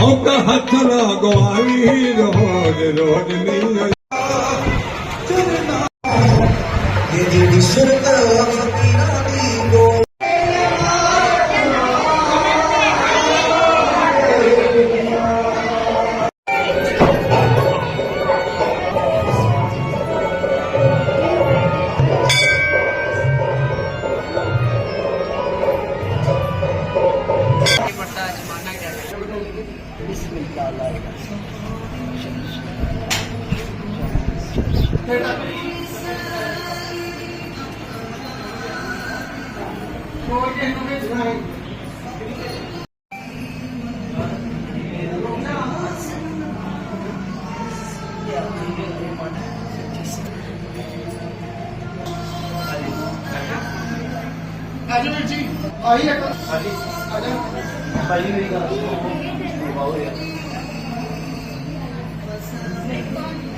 होक हथ लॻवाई रोज रोज मिल ਆਜੋ ਵੀਰ ਜੀ ਆਹੀ ਇੱਕ ਹਾਂਜੀ ਆਜੋ ਭਾਈ ਮੇਰੀ ਗੱਲ ਸੁਣੋ ਨਹੀਂ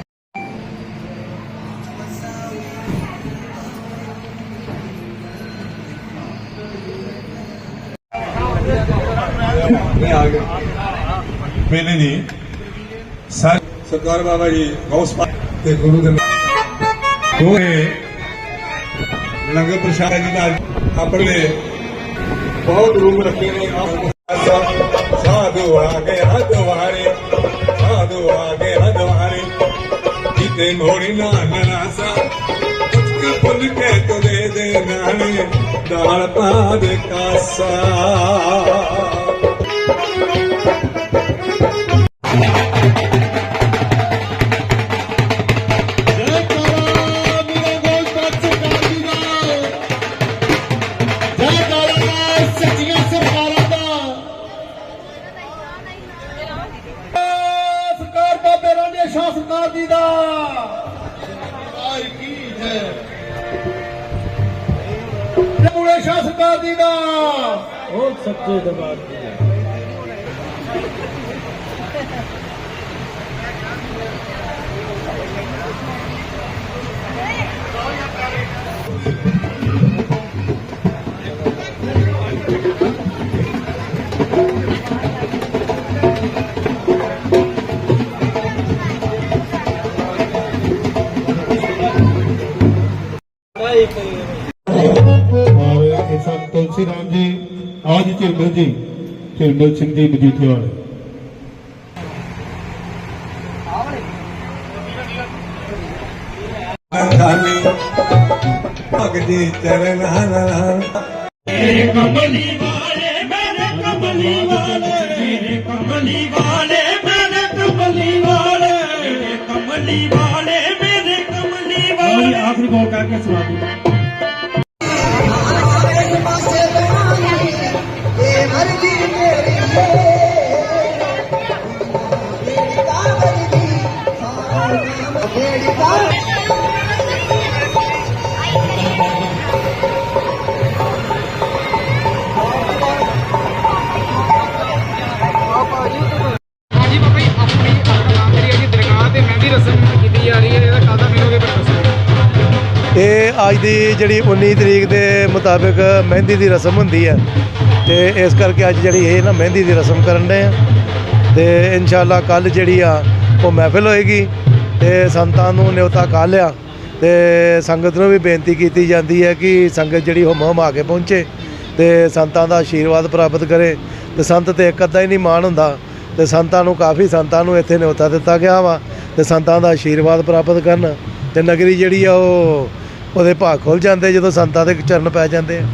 ਆ ਗਏ ਮੈਨੇ ਨਹੀਂ ਸਰ ਸਰਦਾਰ ਬਾਬਾ ਜੀ ਗੌਸ ਪਾ ਤੇ ਗੁਰੂ ਦੇ ਦੋਏ ਲੰਗਰ ਪ੍ਰਸ਼ਾਦ ਜੀ ਦਾ ਆਪਣੇ ਬਹੁਤ ਰੂਮ ਰੱਖੇ ਨੇ ਸਾਧੂ ਆ ਗਏ ਹਦਵਾਰੇ ਸਾਧੂ ਆ ਗਏ ਹਦਵਾਰੇ ਜਿੱਤੇ ਮੋੜੀ ਨਾ ਨਰਾਸਾ ਕੁਝ ਪੁੱਲ ਕੇ ਤੁਲੇ ਦੇ ਨਾਲੇ ਦਾਲ ਪਾ ਦੇ ਕਾਸਾ ਸਰਕਾਰ ਬਾਬੇ ਰਾਂਡੇ ਦਾ ਆਈ ਕੀ ਦੀ ਦਾ ਉਹ ਸੱਚੇ ਦਰਬਾਰ ਦੀ ਔਰ ਇਹ ਸਨ ਤੁਲਸੀ ਰਾਮ ਜੀ ਆਜ ਝਿਰਮਲ ਜੀ ਝਿਰਮਲ ਸਿੰਘ ਜੀ ਮਜੀਠੀਆ ਵਾਲੇ ਖਾਨੀ ਭਗਤੀ ਚਰਨ ਹਰ ਹਰ ਕਮਲੀ ਵਾਲੇ ਮੇਰੇ ਕਮਲੀ ਵਾਲੇ ਮੇਰੇ ਕਮਲੀ ਵਾਲੇ ਮੇਰੇ ਕਮਲੀ ਵਾਲੇ ਮੇਰੇ ਕਮਲੀ ਵਾਲੇ ਮੇਰੇ ਕਮਲੀ ਵਾਲੇ ਆਖਰੀ ਗੋ ਕਰਕੇ ਸੁਣਾ ਦੂੰ। ਅੱਜ ਦੀ ਜਿਹੜੀ 19 ਤਰੀਕ ਦੇ ਮੁਤਾਬਿਕ ਮਹਿੰਦੀ ਦੀ ਰਸਮ ਹੁੰਦੀ ਹੈ ਤੇ ਇਸ ਕਰਕੇ ਅੱਜ ਜਿਹੜੀ ਇਹ ਨਾ ਮਹਿੰਦੀ ਦੀ ਰਸਮ ਕਰਨ ਦੇ ਆ। ਤੇ ਇਨਸ਼ਾਅੱਲਾ ਕੱਲ ਜਿਹੜੀ ਆ, ਉਹ ਮਹਿਫਿਲ ਹੋਏਗੀ ਤੇ ਸੰਤਾਂ ਨੂੰ ਨਿਉਤਾ ਕਰ ਲਿਆ। ਤੇ ਸੰਗਤ ਨੂੰ ਵੀ ਬੇਨਤੀ ਕੀਤੀ ਜਾਂਦੀ ਹੈ ਕਿ ਸੰਗਤ ਜਿਹੜੀ ਹੁਮ ਹੁਮ ਆ ਕੇ ਪਹੁੰਚੇ ਤੇ ਸੰਤਾਂ ਦਾ ਆਸ਼ੀਰਵਾਦ ਪ੍ਰਾਪਤ ਕਰੇ। ਤੇ ਸੰਤ ਤੇ ਇੱਕ ਅੱਧਾ ਹੀ ਨਹੀਂ ਮਾਣ ਹੁੰਦਾ। ਤੇ ਸੰਤਾਂ ਨੂੰ, ਕਾਫੀ ਸੰਤਾਂ ਨੂੰ ਇੱਥੇ ਨਿਉਤਾ ਦਿੱਤਾ ਗਿਆ ਵਾ। ਤੇ ਸੰਤਾਂ ਦਾ ਆਸ਼ੀਰਵਾਦ ਪ੍ਰਾਪਤ ਕਰਨ। ਤੇ ਨਗਰੀ ਜਿਹੜੀ ਆ, ਉਹ ਉਹਦੇ ਭਾਗ ਖੁੱਲ ਜਾਂਦੇ ਜਦੋਂ ਸੰਤਾਂ ਦੇ ਚਰਨ ਪੈ ਜਾਂਦੇ ਆ।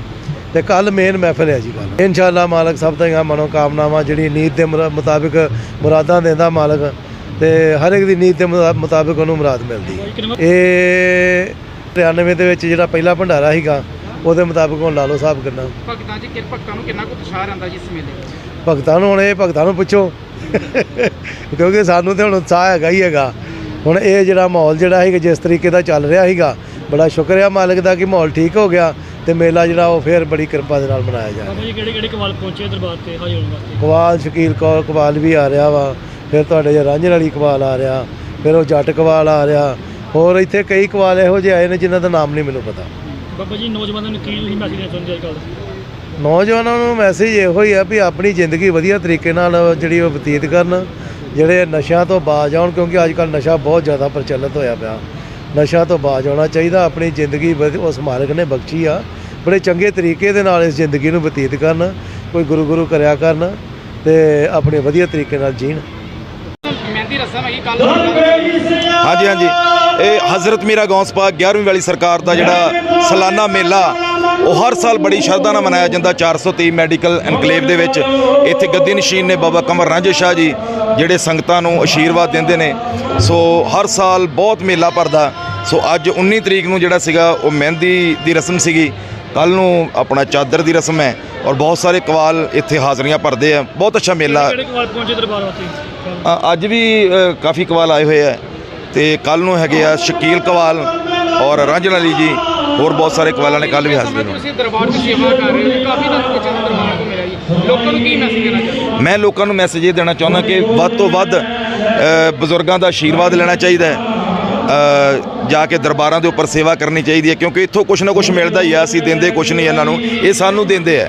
ਤੇ ਕੱਲ ਮੇਨ ਮਹਿਫਿਲ ਹੈ ਜੀ ਕੱਲ ਇਨਸ਼ਾਅੱਲਾ ਮਾਲਕ ਸਭ ਦੀਆਂ ਮਨੋ ਕਾਮਨਾਵਾਂ ਜਿਹੜੀ ਨੀਤ ਦੇ ਮੁਤਾਬਿਕ ਮੁਰਾਦਾਂ ਦਿੰਦਾ ਮਾਲਕ ਤੇ ਹਰ ਇੱਕ ਦੀ ਨੀਤ ਦੇ ਮੁਤਾ- ਮੁਤਾਬਿਕ ਉਹਨੂੰ ਮੁਰਾਦ ਮਿਲਦੀ। ਹੈ ਇਹ 93 ਦੇ ਵਿੱਚ ਜਿਹੜਾ ਪਹਿਲਾ ਭੰਡਾਰਾ ਸੀਗਾ ਉਹਦੇ ਮੁਤਾਬਿਕ ਹੁਣ ਲਾ ਲਓ ਹਿਸਾਬ ਕਿੰਨਾ। ਭਗਤਾਂ ਜੀ ਕਿ ਭਗਤਾਂ ਨੂੰ ਕਿੰਨਾ ਕੁ ਉਤਸ਼ਾਹ ਰਹਿੰਦਾ ਜੀ ਇਸ ਮੇਲੇ ਭਗਤਾਂ ਨੂੰ ਹੁਣ ਇਹ ਭਗਤਾਂ ਨੂੰ ਪੁੱਛੋ। ਕਿਉਂਕਿ ਸਾਨੂੰ ਤੇ ਹੁਣ ਉਤਸ਼ਾਹ ਹੈਗਾ ਹੀ ਹੈਗਾ। ਹੁਣ ਇਹ ਜਿਹੜਾ ਮਾਹੌਲ ਜਿਹੜਾ ਹੈਗਾ ਜਿਸ ਤਰੀਕੇ ਦਾ ਚੱਲ ਰਿਹਾ ਹੈਗਾ ਬੜਾ ਸ਼ੁਕਰ ਹੈ ਮਾਲਕ ਦਾ ਕਿ ਮਾਹੌਲ ਠੀਕ ਹੋ ਗਿਆ ਤੇ ਮੇਲਾ ਜਿਹੜਾ ਉਹ ਫੇਰ ਬੜੀ ਕਿਰਪਾ ਦੇ ਨਾਲ ਮਨਾਇਆ ਜਾ ਰਿਹਾ। ਬਾਬਾ ਜੀ ਕਿਹੜੇ ਕਿਹੜੇ ਕਵਾਲ ਪਹੁੰਚੇ ਦਰਬਾਰ ਤੇ? ਹਾਜ਼ਰ ਹੋਣ ਵਾਸਤੇ। ਕਵਾਲ ਸ਼ਕੀਲ ਕੌਰ ਕਵਾਲ ਵੀ ਆ ਰਿਹਾ ਵਾ ਫਿਰ ਤੁਹਾਡੇ ਜੇ ਰਾਂਝਣ ਵਾਲੀ ਕਵਾਲ ਆ ਰਿਹਾ ਫਿਰ ਉਹ ਜੱਟ ਕਵਾਲ ਆ ਰਿਹਾ ਹੋਰ ਇੱਥੇ ਕਈ ਕਵਾਲ ਇਹੋ ਜਿਹੇ ਆਏ ਨੇ ਜਿਨ੍ਹਾਂ ਦਾ ਨਾਮ ਨਹੀਂ ਮੈਨੂੰ ਪਤਾ। ਬਾਬਾ ਜੀ ਨੌਜਵਾਨਾਂ ਨੂੰ ਕੀ ਤੁਸੀਂ ਮੈਸੇਜ ਦੇਣਾ ਚਾਹੁੰਦੇ ਅੱਜ ਕੱਲ੍ਹ ਨੌਜਵਾਨਾਂ ਨੂੰ ਮੈਸੇਜ ਇਹੋ ਹੀ ਆ ਵੀ ਆਪਣੀ ਜ਼ਿੰਦਗੀ ਵਧੀਆ ਤਰੀਕੇ ਨਾਲ ਜਿਹੜੀ ਉਹ ਬਤੀਤ ਕਰਨ ਜਿਹੜੇ ਨਸ਼ਿਆਂ ਤੋਂ ਬਾਜ ਆਉਣ ਕਿਉਂਕਿ ਅੱਜ ਕੱਲ੍ਹ ਨਸ਼ਾ ਬਹੁਤ ਜ਼ਿਆਦਾ ਪ੍ਰਚਲਿਤ ਹੋਇਆ ਪਿਆ। ਨਸ਼ਾ ਤੋਂ ਬਾਜ ਆਉਣਾ ਚਾਹੀਦਾ, ਆਪਣੀ ਜ਼ਿੰਦਗੀ ਵਧ- ਉਸ ਮਾਲਕ ਨੇ ਬਖਸ਼ੀ ਆ। ਬੜੇ ਚੰਗੇ ਤਰੀਕੇ ਦੇ ਨਾਲ ਇਸ ਜ਼ਿੰਦਗੀ ਨੂੰ ਬਤੀਤ ਕਰਨ, ਕੋਈ ਗੁਰੂ ਗੁਰੂ ਕਰਿਆ ਕਰਨ ਤੇ ਆਪਣੇ ਵਧੀਆ ਤਰੀਕੇ ਨਾਲ ਜੀਣ। ਮਹਿੰਦੀ ਰਸਮ ਹੈਗੀ ਕੱਲ ਹਾਂਜੀ ਹਾਂਜੀ। ਇਹ ਹਜ਼ਰਤ ਮੀਰਾ ਗੌਸ ਪਾਕ 11ਵੀਂ ਵਾਲੀ ਸਰਕਾਰ ਦਾ ਜਿਹੜਾ ਸਾਲਾਨਾ ਮੇਲਾ ਉਹ ਹਰ ਸਾਲ ਬੜੀ ਸ਼ਰਧਾ ਨਾਲ ਮਨਾਇਆ ਜਾਂਦਾ। 423 ਮੈਡੀਕਲ ਐਨਕਲੇਵ ਦੇ ਵਿੱਚ ਇੱਥੇ ਗੱਦੀ ਨਸ਼ੀਨ ਨੇ ਬਾਬਾ ਕਮਰ ਰਾਂਝੇ ਸ਼ਾਹ ਜੀ ਜਿਹੜੇ ਸੰਗਤਾਂ ਨੂੰ ਆਸ਼ੀਰਵਾਦ ਦਿੰਦੇ ਨੇ। ਸੋ ਹਰ ਸਾਲ ਬਹੁਤ ਮੇਲਾ ਭਰਦਾ। ਸੋ ਅੱਜ 19 ਤਰੀਕ ਨੂੰ ਜਿਹੜਾ ਸੀਗਾ ਉਹ ਮਹਿੰਦੀ ਦੀ ਰਸਮ ਸੀਗੀ। ਕੱਲ ਨੂੰ ਆਪਣਾ ਚਾਦਰ ਦੀ ਰਸਮ ਹੈ ਔਰ ਬਹੁਤ ਸਾਰੇ ਕਵਾਲ ਇੱਥੇ ਹਾਜ਼ਰੀਆਂ ਭਰਦੇ ਆ। ਬਹੁਤ ਅੱਛਾ ਮੇਲਾ। ਅੱਜ ਵੀ ਕਾਫੀ ਕਵਾਲ ਆਏ ਹੋਏ ਆ। ਤੇ ਕੱਲ ਨੂੰ ਹੈਗੇ ਆ ਸ਼ਕੀਲ ਕਵਾਲ ਔਰ ਰਾਂਝਣ ਅਲੀ ਜੀ। ਹੋਰ ਬਹੁਤ ਸਾਰੇ ਕਵਾਲਾਂ ਨੇ ਕੱਲ ਵੀ ਹਾਜ਼ਰੀ ਹੋਣੀ। ਤੁਸੀਂ ਦਰਬਾਰ ਦੀ ਸੇਵਾ ਕਰ ਰਹੇ ਹੋ ਕਾਫੀ ਤੁਹਾਨੂੰ ਕੁਝ ਦਰਬਾਰ ਤੋਂ ਮਿਲਿਆ ਜੀ। ਲੋਕਾਂ ਨੂੰ ਕੀ ਮੈਸੇਜ ਦੇਣਾ ਚਾਹੁੰਦੇ? ਮੈਂ ਲੋਕਾਂ ਨੂੰ ਮੈਸੇਜ ਇਹ ਦੇਣਾ ਚਾਹੁੰਦਾ ਕਿ ਵੱਧ ਤੋਂ ਵੱਧ ਬਜ਼ੁਰਗਾਂ ਦਾ ਆਸ਼ੀਰਵਾਦ ਲੈਣਾ ਚਾਹੀਦਾ ਹੈ। ਜਾ ਕੇ ਦਰਬਾਰਾਂ ਦੇ ਉੱਪਰ ਸੇਵਾ ਕਰਨੀ ਚਾਹੀਦੀ ਹੈ, ਕਿਉਂਕਿ ਇੱਥੋਂ ਕੁਛ ਨਾ ਕੁਛ ਮਿਲਦਾ ਹੀ ਆ, ਅਸੀਂ ਦਿੰਦੇ ਕੁਛ ਨਹੀਂ ਇਹਨਾਂ ਨੂੰ, ਇਹ ਸਾਨੂੰ ਦਿੰਦੇ ਆ।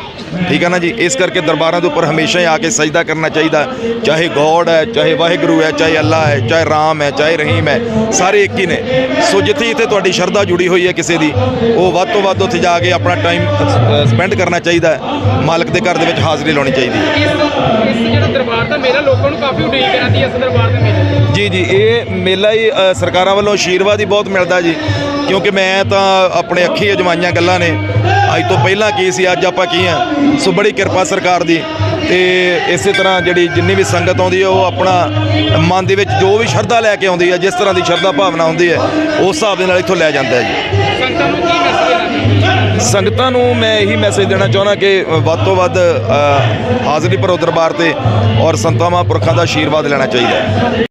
ਠੀਕ ਹੈ ਨਾ ਜੀ? ਇਸ ਕਰਕੇ ਦਰਬਾਰਾਂ ਦੇ ਉੱਪਰ ਹਮੇਸ਼ਾ ਹੀ ਆ ਕੇ ਸਜਦਾ ਕਰਨਾ ਚਾਹੀਦਾ। ਚਾਹੇ ਗੋਡ ਹੈ, ਚਾਹੇ ਵਾਹਿਗੁਰੂ ਹੈ, ਚਾਹੇ ਅੱਲਾ ਹੈ, ਚਾਹੇ ਰਾਮ ਹੈ, ਚਾਹੇ ਰਹੀਮ ਹੈ, ਸਾਰੇ ਇੱਕ ਹੀ ਨੇ। ਸੋ ਜਿੱਥੇ ਜਿੱਥੇ ਤੁਹਾਡੀ ਸ਼ਰਧਾ ਜੁੜੀ ਹੋਈ ਹੈ ਕਿਸੇ ਦੀ, ਉਹ ਵੱਧ ਤੋਂ ਵੱਧ ਉੱਥੇ ਜਾ ਕੇ ਆਪਣਾ ਟਾਈਮ ਸਪੈਂਡ ਕਰਨਾ ਚਾਹੀਦਾ ਮਾਲਕ ਦੇ ਘਰ ਦੇ ਵਿੱਚ ਹਾਜ਼ਰੀ ਲਾਉਣੀ ਚਾਹੀਦੀ ਹੈ। ਇਸ ਜਿਹੜਾ ਦਰਬਾਰ ਦਾ ਮੇਲਾ ਲੋਕਾਂ ਨੂੰ ਕਾਫੀ ਉਡੀਕ ਰਹਿੰਦੀ ਇਸ ਦਰਬਾਰ ਦੇ ਮੇਲੇ। ਜੀ ਜੀ ਇਹ ਮੇਲਾ ਹੀ ਅ, ਸਰਕਾਰਾਂ ਵੱਲੋਂ ਆਸ਼ੀਰਵਾਦ ਹੀ ਬਹੁਤ ਮਿਲਦਾ ਜੀ। ਕਿਉਂਕਿ ਮੈਂ ਤਾਂ ਆਪਣੇ ਅੱਖੀ ਅਜਮਾਈਆਂ ਗੱਲਾਂ ਨੇ। ਅੱਜ ਤੋਂ ਪਹਿਲਾਂ ਕੀ ਸੀ ਅੱਜ ਆਪਾਂ ਕੀ ਆ? ਸੋ ਬੜੀ ਕਿਰਪਾ ਸਰਕਾਰ ਦੀ। ਤੇ ਇਸੇ ਤਰ੍ਹਾਂ ਜਿਹੜੀ ਜਿੰਨੀ ਵੀ ਸੰਗਤ ਆਉਂਦੀ ਹੈ ਉਹ ਆਪਣਾ ਮਨ ਦੇ ਵਿੱਚ ਜੋ ਵੀ ਸ਼ਰਧਾ ਲੈ ਕੇ ਆਉਂਦੀ ਹੈ ਜਿਸ ਤਰ੍ਹਾਂ ਦੀ ਸ਼ਰਧਾ ਭਾਵਨਾ ਹੁੰਦੀ ਹੈ ਉਸ ਹਿਸਾਬ ਦੇ ਨਾਲ ਇੱਥੋਂ ਲੈ ਜਾਂਦਾ ਹੈ ਜੀ। ਸੰਗਤਾਂ ਨੂੰ ਮੈਂ ਇਹੀ ਮੈਸੇਜ ਦੇਣਾ ਚਾਹੁੰਦਾ ਕਿ ਵੱਧ ਤੋਂ ਵੱਧ ਅ, ਹਾਜ਼ਰੀ ਭਰੋ ਦਰਬਾਰ ਤੇ ਔਰ ਸੰਤਾਂ ਮਹਾਂਪੁਰਖਾਂ ਦਾ ਆਸ਼ੀਰਵਾਦ ਲੈਣਾ ਚਾਹੀਦਾ ਹੈ।